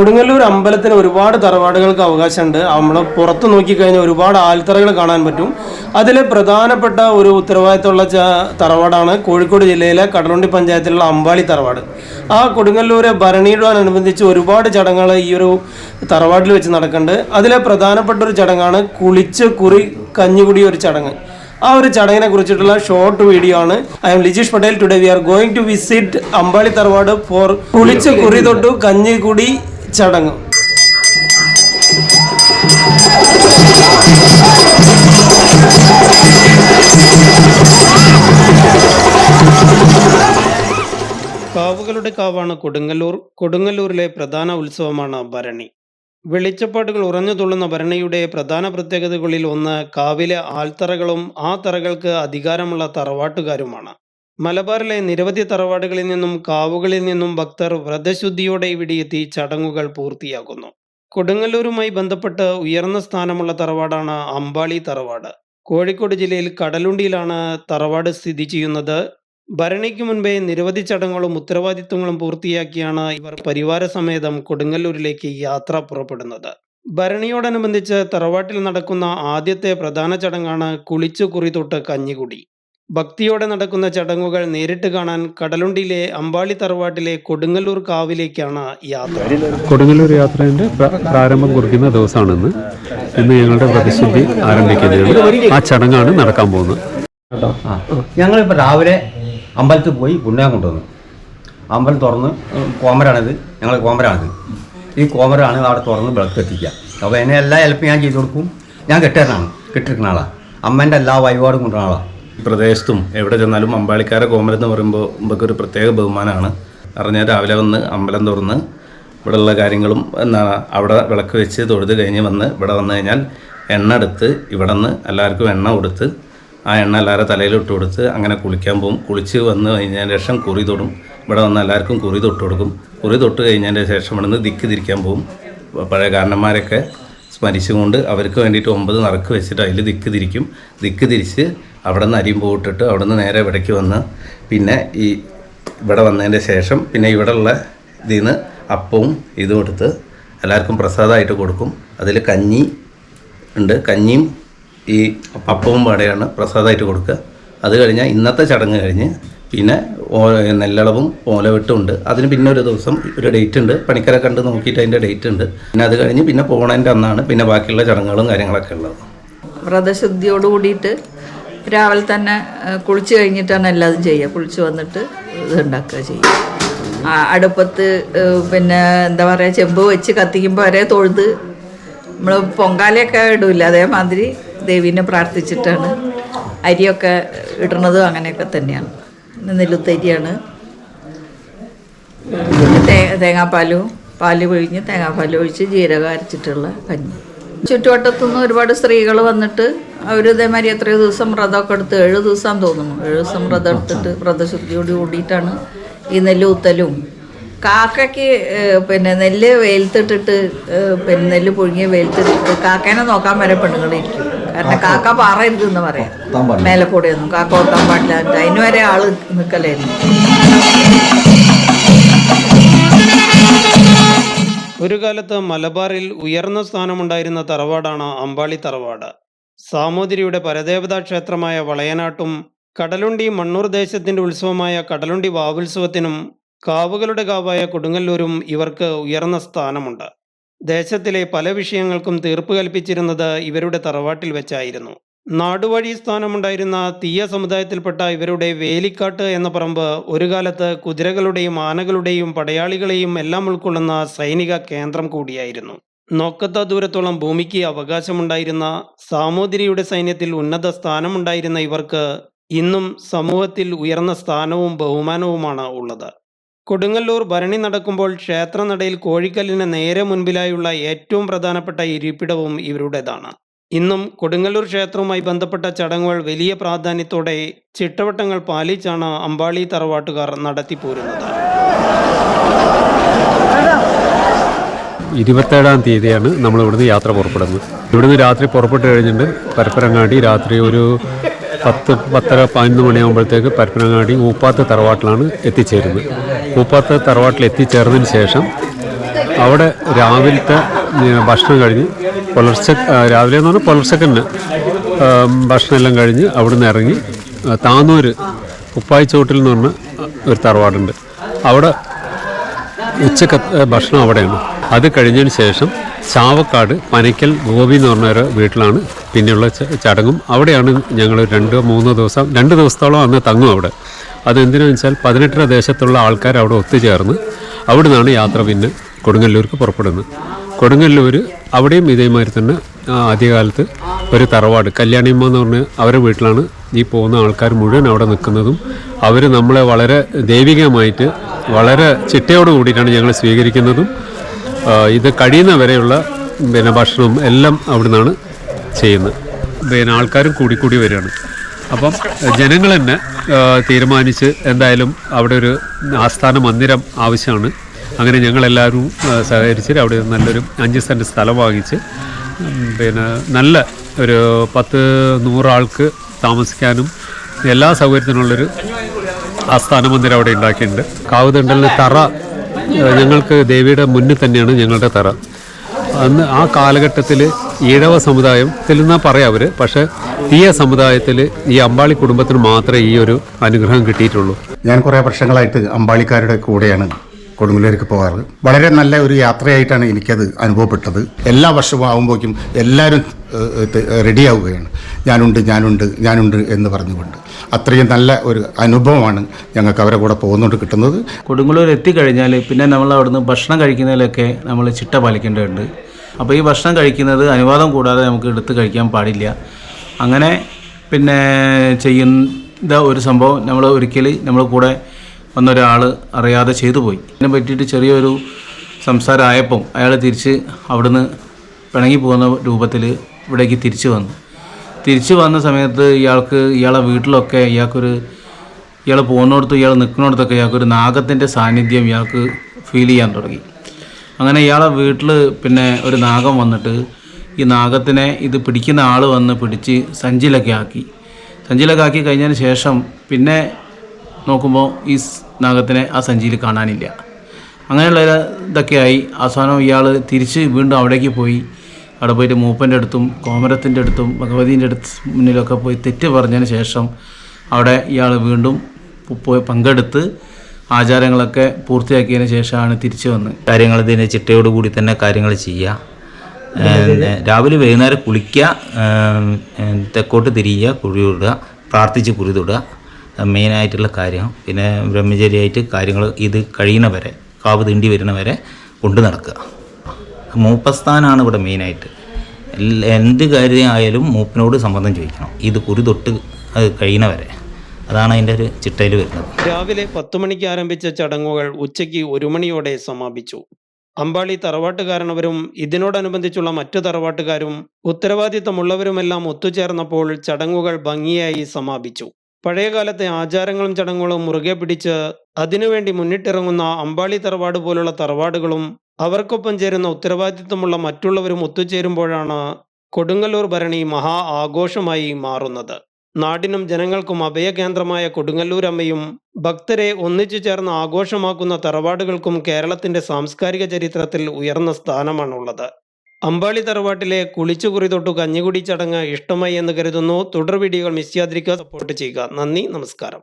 കൊടുങ്ങല്ലൂർ അമ്പലത്തിന് ഒരുപാട് തറവാടുകൾക്ക് അവകാശമുണ്ട്. നമ്മൾ പുറത്ത് നോക്കിക്കഴിഞ്ഞാൽ ഒരുപാട് ആൽത്തറകൾ കാണാൻ പറ്റും. അതിൽ പ്രധാനപ്പെട്ട ഒരു ഉത്തരവാദിത്തമുള്ള തറവാടാണ് കോഴിക്കോട് ജില്ലയിലെ കടലുണ്ടി പഞ്ചായത്തിലുള്ള അമ്പാളി തറവാട്. ആ കൊടുങ്ങല്ലൂര് ഭരണിയിടുവാനുബന്ധിച്ച് ഒരുപാട് ചടങ്ങുകൾ ഈ ഒരു തറവാട്ടിൽ വെച്ച് നടക്കുന്നുണ്ട്. അതിലെ പ്രധാനപ്പെട്ട ഒരു ചടങ്ങാണ് കുളിച്ച് കുറി കഞ്ഞുകുടി ഒരു ചടങ്ങ്. ആ ഒരു ചടങ്ങിനെ കുറിച്ചിട്ടുള്ള ഷോർട്ട് വീഡിയോ ആണ്. I'm Lijeesh Patel. Today we are going to visit Ambali tharavad for കുളിച്ച് കുറി തൊട്ടു കഞ്ഞിക്കുടി ചടങ്ങ്. കാവുകളുടെ കാവാണ് കൊടുങ്ങല്ലൂർ. കൊടുങ്ങല്ലൂരിലെ പ്രധാന ഉത്സവമാണ് ഭരണി. വെളിച്ചപ്പാട്ടുകൾ ഉറഞ്ഞു തുള്ളുന്ന ഭരണിയുടെ പ്രധാന പ്രത്യേകതകളിൽ ഒന്ന് കാവിലെ ആൽത്തറകളും ആ തറകൾക്ക് അധികാരമുള്ള തറവാട്ടുകാരുമാണ്. മലബാറിലെ നിരവധി തറവാടുകളിൽ നിന്നും കാവുകളിൽ നിന്നും ഭക്തർ വ്രതശുദ്ധിയോടെ ഇവിടെയെത്തി ചടങ്ങുകൾ പൂർത്തിയാക്കുന്നു. കൊടുങ്ങല്ലൂരുമായി ബന്ധപ്പെട്ട് ഉയർന്ന സ്ഥാനമുള്ള തറവാടാണ് അമ്പാളി തറവാട്. കോഴിക്കോട് ജില്ലയിൽ കടലുണ്ടിയിലാണ് തറവാട് സ്ഥിതി ചെയ്യുന്നത്. ഭരണിക്ക് മുൻപേ നിരവധി ചടങ്ങുകളും ഉത്തരവാദിത്വങ്ങളും പൂർത്തിയാക്കിയാണ് ഇവർ പരിവാര സമേതം കൊടുങ്ങല്ലൂരിലേക്ക് യാത്ര പുറപ്പെടുന്നത്. ഭരണിയോടനുബന്ധിച്ച് തറവാട്ടിൽ നടക്കുന്ന ആദ്യത്തെ പ്രധാന ചടങ്ങാണ് കുളിച്ചു കുറി തൊട്ട് കഞ്ഞികുടി. ഭക്തിയോടെ നടക്കുന്ന ചടങ്ങുകൾ നേരിട്ട് കാണാൻ കടലുണ്ടിയിലെ അമ്പാളി തറവാട്ടിലെ കൊടുങ്ങല്ലൂർ കാവിലേക്കാണ് യാത്ര. കൊടുങ്ങല്ലൂർ യാത്രേന്റെ പ്രാരംഭം കുറിക്കുന്ന ദിവസമാണിന്ന്. ഇന്ന് ഞങ്ങളുടെ പ്രതിസന്ധി ആരംഭിക്കുന്നതാണ് ആ ചടങ്ങാണ് നടക്കാൻ പോകുന്നത്. ആ ഞങ്ങളിപ്പോൾ രാവിലെ അമ്പലത്തിൽ പോയി പുണ്യം കൊണ്ടുവന്നു. അമ്പലം തുറന്ന് കോമരാണിത്. ഞങ്ങൾ കോമരാണിത്. ഈ കോമരാണ് അവിടെ തുറന്ന് വിളക്ക് എത്തിക്കുക അപ്പോൾ എന്നെ എല്ലാ ഹെൽപ്പ് ഞാൻ ചെയ്തു കൊടുക്കും. ഞാൻ കെട്ടുകാരനാണ് കെട്ടിരിക്കുന്ന ആളാണ് അമ്മേന്റെ എല്ലാ വഴിപാടും കൊണ്ടുവന്ന ആളാണ് പ്രദേശത്തും എവിടെ ചെന്നാലും അമ്പാളിക്കാര കോമരം എന്ന് പറയുമ്പോൾ നമുക്ക് ഒരു പ്രത്യേക ബഹുമാനമാണ്. അറിഞ്ഞാൽ രാവിലെ വന്ന് അമ്പലം തുറന്ന് ഇവിടെയുള്ള കാര്യങ്ങളും എന്നാ അവിടെ വിളക്ക് വെച്ച് തൊഴുത് കഴിഞ്ഞ് വന്ന് ഇവിടെ വന്നു കഴിഞ്ഞാൽ എണ്ണ എടുത്ത് ഇവിടെ നിന്ന് എല്ലാവർക്കും എണ്ണ കൊടുത്ത് ആ എണ്ണ എല്ലാവരുടെ തലയിൽ ഇട്ട് കൊടുത്ത് അങ്ങനെ കുളിക്കാൻ പോകും കുളിച്ച് വന്ന് കഴിഞ്ഞതിന് ശേഷം കുറി തൊടും. ഇവിടെ വന്ന് എല്ലാവർക്കും കുറി തൊട്ട് കൊടുക്കും. കുറി തൊട്ട് കഴിഞ്ഞതിന്റെ ശേഷം ഇവിടെ നിന്ന് ദിക്ക് തിരിക്കാൻ പോകും പഴയ കാരണന്മാരൊക്കെ സ്മരിച്ചുകൊണ്ട് അവർക്ക് വേണ്ടിയിട്ട് ഒമ്പത് നറുക്ക് വെച്ചിട്ട് അതിൽ ദിക്ക് തിരിക്കും. ദിക്ക് തിരിച്ച് അവിടെ നിന്ന് അരിയും പോയിട്ടിട്ട് അവിടെ നിന്ന് നേരെ ഇവിടേക്ക് വന്ന് പിന്നെ ഈ ഇവിടെ വന്നതിന്റെ ശേഷം പിന്നെ ഇവിടെയുള്ള ഇതിൽ നിന്ന് അപ്പവും ഇതും എടുത്ത് എല്ലാവർക്കും പ്രസാദമായിട്ട് കൊടുക്കും. അതിൽ കഞ്ഞി ഉണ്ട്. കഞ്ഞിയും ഈ അപ്പവും പാടെയാണ് പ്രസാദമായിട്ട് കൊടുക്കുക. അത് കഴിഞ്ഞാൽ ഇന്നത്തെ ചടങ്ങ് കഴിഞ്ഞ് പിന്നെ നെല്ലളവും ഓലവെട്ടും ഉണ്ട് അതിന് പിന്നെ ഒരു ദിവസം ഒരു ഡേറ്റ് ഉണ്ട്. പണിക്കരെ കണ്ട് നോക്കിയിട്ട് അതിന്റെ ഡേറ്റ് ഉണ്ട്. പിന്നെ അത് കഴിഞ്ഞ് പിന്നെ പോണതിന്റെ അന്നാണ് പിന്നെ ബാക്കിയുള്ള ചടങ്ങുകളും കാര്യങ്ങളൊക്കെ ഉള്ളത്. വ്രതശുദ്ധിയോട് കൂടിയിട്ട് രാവിലെ തന്നെ കുളിച്ച് കഴിഞ്ഞിട്ടാണ് എല്ലാതും ചെയ്യുക. കുളിച്ച് വന്നിട്ട് ഇത് ഉണ്ടാക്കുക ചെയ്യുക. അടുപ്പത്ത് പിന്നെ എന്താ പറയുക ചെമ്പ് വെച്ച് കത്തിക്കുമ്പോൾ വരെ തൊഴുത് നമ്മൾ പൊങ്കാലയൊക്കെ ഇടില്ല അതേമാതിരി ദേവീനെ പ്രാർത്ഥിച്ചിട്ടാണ് അരിയൊക്കെ ഇടുന്നതും അങ്ങനെയൊക്കെ തന്നെയാണ്. നെല്ലുത്തരിയാണ്. പാൽ തേങ്ങാപ്പാലും പാൽ പിഴിഞ്ഞ് തേങ്ങാപ്പാൽ ഒഴിച്ച് ജീരകം അരച്ചിട്ടുള്ള കഞ്ഞി. ചുറ്റുവട്ടത്തുനിന്ന് ഒരുപാട് സ്ത്രീകൾ വന്നിട്ട് അവർ ഇതേമാതിരി എത്രയോ ദിവസം വ്രതമൊക്കെ എടുത്ത് ഏഴ് ദിവസം തോന്നുന്നു. ഏഴ് ദിവസം വ്രതം എടുത്തിട്ട് വ്രതശുദ്ധിയോട് കൂടിയിട്ടാണ് ഈ നെല്ല് ഊത്തലും. കാക്കയ്ക്ക് പിന്നെ നെല്ല് വെയിലത്തിട്ടിട്ട് പിന്നെ നെല്ല് പുഴുങ്ങിയ വെയിലത്തിട്ടിട്ട് കാക്കേനെ നോക്കാൻ വരെ പെണ്ണുങ്ങളിരിക്കും കാരണം കാക്ക പറയരുത് എന്ന് പറയാം മേലെ കൂടെയൊന്നും കാക്ക ഓട്ടാൻ പാടില്ല. അതിന് വരെ ആൾ നിൽക്കലായിരുന്നു ഒരു കാലത്ത് മലബാറിൽ ഉയർന്ന സ്ഥാനമുണ്ടായിരുന്ന തറവാടാണ് അമ്പാളി തറവാട്. സാമൂതിരിയുടെ പരദേവതാ ക്ഷേത്രമായ വളയനാട്ടും കടലുണ്ടി മണ്ണൂർ ദേശത്തിന്റെ ഉത്സവമായ കടലുണ്ടി വാവുത്സവത്തിനും കാവുകളുടെ കാവായ കൊടുങ്ങല്ലൂരും ഇവർക്ക് ഉയർന്ന സ്ഥാനമുണ്ട്. ദേശത്തിലെ പല വിഷയങ്ങൾക്കും തീർപ്പ് കൽപ്പിച്ചിരുന്നത് ഇവരുടെ തറവാട്ടിൽ വെച്ചായിരുന്നു. നാടുവഴി സ്ഥാനമുണ്ടായിരുന്ന തീയ സമുദായത്തിൽപ്പെട്ട ഇവരുടെ വേലിക്കാട്ട് എന്ന പറമ്പ് ഒരു കാലത്ത് കുതിരകളുടെയും ആനകളുടെയും പടയാളികളെയും എല്ലാം ഉൾക്കൊള്ളുന്ന സൈനിക കേന്ദ്രം കൂടിയായിരുന്നു. നോക്കത്ത ദൂരത്തോളം ഭൂമിക്ക് അവകാശമുണ്ടായിരുന്ന സാമൂതിരിയുടെ സൈന്യത്തിൽ ഉന്നത സ്ഥാനമുണ്ടായിരുന്ന ഇവർക്ക് ഇന്നും സമൂഹത്തിൽ ഉയർന്ന സ്ഥാനവും ബഹുമാനവുമാണ് ഉള്ളത്. കൊടുങ്ങല്ലൂർ ഭരണി നടക്കുമ്പോൾ ക്ഷേത്രനടയിൽ കോഴിക്കല്ലിന് നേരെ മുൻപിലായുള്ള ഏറ്റവും പ്രധാനപ്പെട്ട ഇരിപ്പിടവും ഇവരുടേതാണ്. ഇന്നും കൊടുങ്ങല്ലൂർ ക്ഷേത്രവുമായി ബന്ധപ്പെട്ട ചടങ്ങുകൾ വലിയ പ്രാധാന്യത്തോടെ ചിട്ടവട്ടങ്ങൾ പാലിച്ചാണ് അമ്പാളി തറവാട്ടുകാർ നടത്തിപ്പോരുന്നത്. ഇരുപത്തേഴാം തീയതിയാണ് നമ്മൾ ഇവിടുന്ന് യാത്ര പുറപ്പെടുന്നത്. ഇവിടുന്ന് രാത്രി പുറപ്പെട്ട് കഴിഞ്ഞിട്ട് പരപ്പനങ്ങാടി രാത്രി ഒരു പത്ത് പത്തര പതിനൊന്ന് മണിയാകുമ്പോഴത്തേക്ക് പരപ്പനങ്ങാടി ഊപ്പാത്ത് തറവാട്ടിലാണ് എത്തിച്ചേരുന്നത്. ഊപ്പാത്ത് തറവാട്ടിൽ എത്തിച്ചേർന്നതിന് ശേഷം അവിടെ രാവിലത്തെ ഭക്ഷണം കഴിഞ്ഞ് പുലർച്ചെ രാവിലെ എന്ന് പറഞ്ഞാൽ പുലർച്ചക്കന്നെ ഭക്ഷണമെല്ലാം കഴിഞ്ഞ് അവിടുന്ന് ഇറങ്ങി താന്നൂര് ഉപ്പായിച്ചോട്ടിൽ എന്ന് പറഞ്ഞ ഒരു തറവാടുണ്ട്. അവിടെ ഉച്ചക്ക ഭക്ഷണം അവിടെയാണ്. അത് കഴിഞ്ഞതിന് ശേഷം ചാവക്കാട് പനയ്ക്കൽ ഗോപി എന്ന് പറഞ്ഞ ഒരു വീട്ടിലാണ് പിന്നെയുള്ള ചടങ്ങും. അവിടെയാണ് ഞങ്ങൾ രണ്ടോ മൂന്നോ ദിവസം രണ്ട് ദിവസത്തോളം അന്ന് തങ്ങും അവിടെ. അതെന്തിനാണെന്ന് വെച്ചാൽ പതിനെട്ടര ദേശത്തുള്ള ആൾക്കാർ അവിടെ ഒത്തുചേർന്ന് അവിടെ നിന്നാണ് യാത്ര പിന്നെ കൊടുങ്ങല്ലൂർക്ക് പുറപ്പെടുന്നത്. കൊടുങ്ങല്ലൂർ അവിടെയും ഇതേമാതിരി തന്നെ ആദ്യകാലത്ത് ഒരു തറവാട് കല്യാണിയമ്മ എന്ന് പറഞ്ഞ് അവരുടെ വീട്ടിലാണ് ഈ പോകുന്ന ആൾക്കാർ മുഴുവൻ അവിടെ നിൽക്കുന്നതും. അവർ നമ്മളെ വളരെ ദൈവികമായിട്ട് വളരെ ചിട്ടയോട് കൂടിയിട്ടാണ് ഞങ്ങൾ സ്വീകരിക്കുന്നതും. ഇത് കഴിയുന്ന വരെയുള്ള പിന്നെ ഭക്ഷണവും എല്ലാം അവിടെ നിന്നാണ് ചെയ്യുന്നത്. പിന്നെ ആൾക്കാരും കൂടി കൂടി വരികയാണ്. അപ്പം ജനങ്ങൾ തന്നെ തീരുമാനിച്ച് എന്തായാലും അവിടെ ഒരു ആസ്ഥാന മന്ദിരം ആവശ്യമാണ്. അങ്ങനെ ഞങ്ങളെല്ലാവരും സഹകരിച്ച് അവിടെ നല്ലൊരു അഞ്ച് സെന്റ് സ്ഥലം വാങ്ങിച്ച് പിന്നെ നല്ല ഒരു പത്ത് നൂറാൾക്ക് താമസിക്കാനും എല്ലാ സൗകര്യത്തിനുള്ളൊരു ആസ്ഥാന മന്ദിരം അവിടെ ഉണ്ടാക്കിയിട്ടുണ്ട്. കാവുതണ്ടലിന് തറ ഞങ്ങൾക്ക് ദേവിയുടെ മുന്നിൽ തന്നെയാണ് ഞങ്ങളുടെ തറ. അന്ന് ആ കാലഘട്ടത്തിൽ ഈഴവ സമുദായം നിന്നാ പറയാം അവർ പക്ഷേ ഈ സമുദായത്തിൽ ഈ അമ്പാളി കുടുംബത്തിന് മാത്രമേ ഈ ഒരു അനുഗ്രഹം കിട്ടിയിട്ടുള്ളൂ. ഞാൻ കുറേ വർഷങ്ങളായിട്ട് അമ്പാളിക്കാരുടെ കൂടെയാണ് കൊടുങ്ങല്ലൂർക്ക് പോകാറ്. വളരെ നല്ല ഒരു യാത്രയായിട്ടാണ് എനിക്കത് അനുഭവപ്പെട്ടത്. എല്ലാ വർഷവും ആകുമ്പോഴേക്കും എല്ലാവരും റെഡിയാവുകയാണ്. ഞാനുണ്ട് ഞാനുണ്ട് ഞാനുണ്ട് എന്ന് പറഞ്ഞുകൊണ്ട്. അത്രയും നല്ല ഒരു അനുഭവമാണ് ഞങ്ങൾക്ക് അവരെ കൂടെ പോകുന്നുണ്ട് കിട്ടുന്നത്. കൊടുങ്ങല്ലൂർ എത്തിക്കഴിഞ്ഞാൽ പിന്നെ നമ്മൾ അവിടുന്ന് ഭക്ഷണം കഴിക്കുന്നതിലൊക്കെ നമ്മൾ ചിട്ട പാലിക്കേണ്ടതുണ്ട്. അപ്പോൾ ഈ ഭക്ഷണം കഴിക്കുന്നത് അനുവാദം കൂടാതെ നമുക്ക് എടുത്ത് കഴിക്കാൻ പാടില്ല. അങ്ങനെ പിന്നെ ചെയ്യുന്ന ഒരു സംഭവം നമ്മൾ ഒരിക്കൽ നമ്മൾ കൂടെ വന്നൊരാൾ അറിയാതെ ചെയ്തു പോയി. ഇതിനെ പറ്റിയിട്ട് ചെറിയൊരു സംസാരമായപ്പം അയാൾ തിരിച്ച് അവിടുന്ന് പിണങ്ങി പോകുന്ന രൂപത്തിൽ ഇവിടേക്ക് തിരിച്ചു വന്നു. തിരിച്ചു വന്ന സമയത്ത് ഇയാൾക്ക് ഇയാളെ വീട്ടിലൊക്കെ ഇയാൾക്കൊരു ഇയാൾ പോകുന്നിടത്തും ഇയാൾ നിൽക്കുന്നിടത്തൊക്കെ ഇയാൾക്കൊരു നാഗത്തിന്റെ സാന്നിധ്യം ഇയാൾക്ക് ഫീൽ ചെയ്യാൻ തുടങ്ങി. അങ്ങനെ ഇയാളെ വീട്ടിൽ പിന്നെ ഒരു നാഗം വന്നിട്ട് ഈ നാഗത്തിനെ ഇത് പിടിക്കുന്ന ആൾ വന്ന് പിടിച്ച് സഞ്ചിലൊക്കെ ആക്കി. സഞ്ചിലൊക്കെ ആക്കി കഴിഞ്ഞതിന് ശേഷം പിന്നെ നോക്കുമ്പോൾ ഈ നാഗത്തിനെ ആ സഞ്ചിയിൽ കാണാനില്ല. അങ്ങനെയുള്ള ഇതൊക്കെയായി. അവസാനം ഇയാൾ തിരിച്ച് വീണ്ടും അവിടേക്ക് പോയി. അവിടെ പോയിട്ട് മൂപ്പന്റെ അടുത്തും കോമരത്തിന്റെ അടുത്തും ഭഗവതീന്റെ അടുത്ത് മുന്നിലൊക്കെ പോയി തെറ്റ് പറഞ്ഞതിന് ശേഷം അവിടെ ഇയാൾ വീണ്ടും പോയി പങ്കെടുത്ത് ആചാരങ്ങളൊക്കെ പൂർത്തിയാക്കിയതിന് ശേഷമാണ് തിരിച്ചു വന്ന്. കാര്യങ്ങൾ ഇതിന് ചിട്ടയോടുകൂടി തന്നെ കാര്യങ്ങൾ ചെയ്യുക രാവിലെ വൈകുന്നേരം കുളിക്കുക തെക്കോട്ട് തിരിയുക കുഴി തൊടുക പ്രാർത്ഥിച്ച് കുറി തൊടുക മെയിനായിട്ടുള്ള കാര്യം. പിന്നെ ബ്രഹ്മചര്യമായിട്ട് കാര്യങ്ങൾ ഇത് കഴിയുന്നവരെ കാവ് തീണ്ടി വരുന്നവരെ കൊണ്ടു നടക്കുക. മൂപ്പസ്ഥാനാണ് ഇവിടെ മെയിനായിട്ട് എന്ത് കാര്യമായാലും മൂപ്പിനോട് സമ്മതം ചോദിക്കണം. ഇത് കുറി തൊട്ട് അത് കഴിയുന്നവരെ. അതാണ് അതിന്റെ ഒരു ചിട്ടയിൽ വരുന്നത്. രാവിലെ പത്തു മണിക്ക് ആരംഭിച്ച ചടങ്ങുകൾ ഉച്ചയ്ക്ക് ഒരു മണിയോടെ സമാപിച്ചു. അമ്പാളി തറവാട്ടുകാരനവരും ഇതിനോടനുബന്ധിച്ചുള്ള മറ്റു തറവാട്ടുകാരും ഉത്തരവാദിത്തമുള്ളവരുമെല്ലാം ഒത്തുചേർന്നപ്പോൾ ചടങ്ങുകൾ ഭംഗിയായി സമാപിച്ചു. പഴയകാലത്തെ ആചാരങ്ങളും ചടങ്ങുകളും മുറുകെ പിടിച്ച് അതിനുവേണ്ടി മുന്നിട്ടിറങ്ങുന്ന അമ്പാളി തറവാട് പോലുള്ള തറവാടുകളും അവർക്കൊപ്പം ചേരുന്ന ഉത്തരവാദിത്തമുള്ള മറ്റുള്ളവരും ഒത്തുചേരുമ്പോഴാണ് കൊടുങ്ങല്ലൂർ ഭരണി മഹാ ആഘോഷമായി മാറുന്നത്. നാടിനും ജനങ്ങൾക്കും അഭയകേന്ദ്രമായ കൊടുങ്ങല്ലൂരമ്മയും ഭക്തരെ ഒന്നിച്ചു ചേർന്ന് ആഘോഷമാക്കുന്ന തറവാടുകൾക്കും കേരളത്തിന്റെ സാംസ്കാരിക ചരിത്രത്തിൽ ഉയർന്ന സ്ഥാനമാണുള്ളത്. അമ്പാളി തറവാട്ടിലെ കുളിച്ചുകുറി തൊട്ടു കഞ്ഞികുടി ചടങ്ങ് ഇഷ്ടമായി എന്ന് കരുതുന്നു. തുടർ വീഡിയോകൾ മിസ് ചെയ്യാതിരിക്കുക. സപ്പോർട്ട് ചെയ്യുക. നന്ദി. നമസ്കാരം.